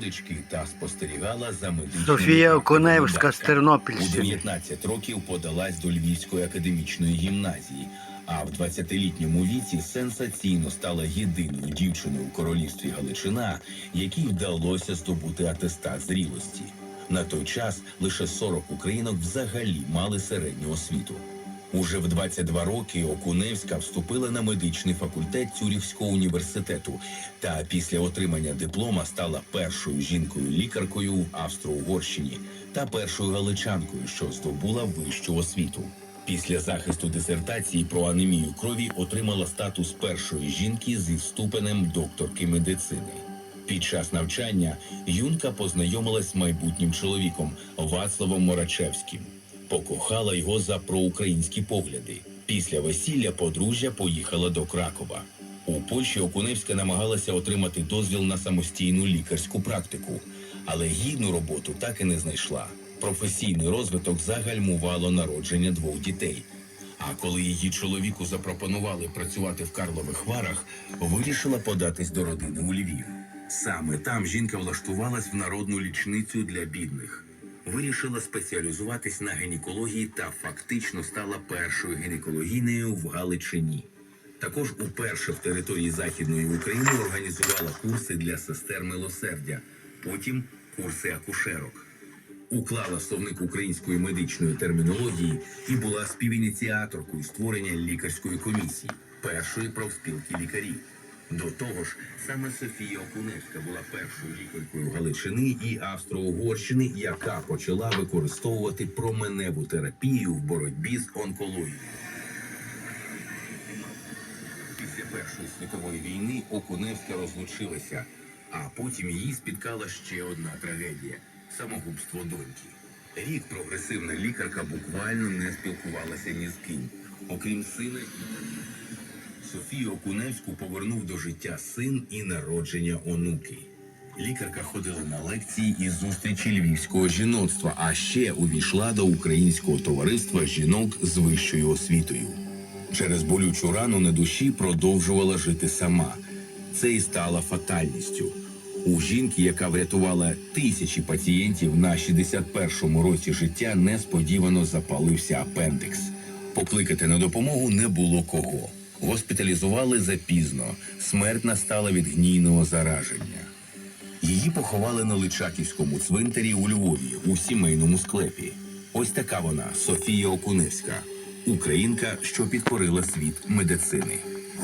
родички та спостерігала за медичними Софія практиками з батька. У 19 років подалась до Львівської академічної гімназії, а в 20-літньому віці сенсаційно стала єдиною дівчиною у королівстві Галичина, якій вдалося здобути атестат зрілості. На той час лише 40 українок взагалі мали середню освіту. Уже в 22 роки Окуневська вступила на медичний факультет Цюріхського університету та після отримання диплома стала першою жінкою-лікаркою в Австро-Угорщині та першою галичанкою, що здобула вищу освіту. Після захисту дисертації про анемію крові отримала статус першої жінки зі ступенем докторки медицини. Під час навчання юнка познайомилась з майбутнім чоловіком Вацлавом Морачевським. Покохала його за проукраїнські погляди. Після весілля подружжя поїхала до Кракова. У Польщі Окуневська намагалася отримати дозвіл на самостійну лікарську практику, але гідну роботу так і не знайшла. Професійний розвиток загальмувало народження двох дітей. А коли її чоловіку запропонували працювати в Карлових Варах, вирішила податись до родини у Львів. Саме там жінка влаштувалась в народну лічницю для бідних. Вирішила спеціалізуватись на гінекології та фактично стала першою гінекологінею в Галичині. Також уперше в території Західної України організувала курси для сестер милосердя, потім курси акушерок. Уклала словник української медичної термінології і була співініціаторкою створення лікарської комісії, першої профспілки лікарів. До того ж, саме Софія Окуневська була першою лікаркою Галичини і Австро-Угорщини, яка почала використовувати променеву терапію в боротьбі з онкологією. Після Першої світової війни Окуневська розлучилася, а потім її спіткала ще одна трагедія самогубство доньки. Рік прогресивна лікарка буквально не спілкувалася ні з ким, окрім сина і Софію Окуневську повернув до життя син і народження онуки. Лікарка ходила на лекції і зустрічі львівського жіноцтва, а ще увійшла до українського товариства жінок з вищою освітою. Через болючу рану на душі продовжувала жити сама. Це і стало фатальністю. У жінки, яка врятувала тисячі пацієнтів на 61-му році життя, несподівано запалився апендикс. Покликати на допомогу не було кого. Госпіталізували запізно. Смерть настала від гнійного зараження. Її поховали на Личаківському цвинтарі у Львові у сімейному склепі. Ось така вона Софія Окуневська, українка, що підкорила світ медицини.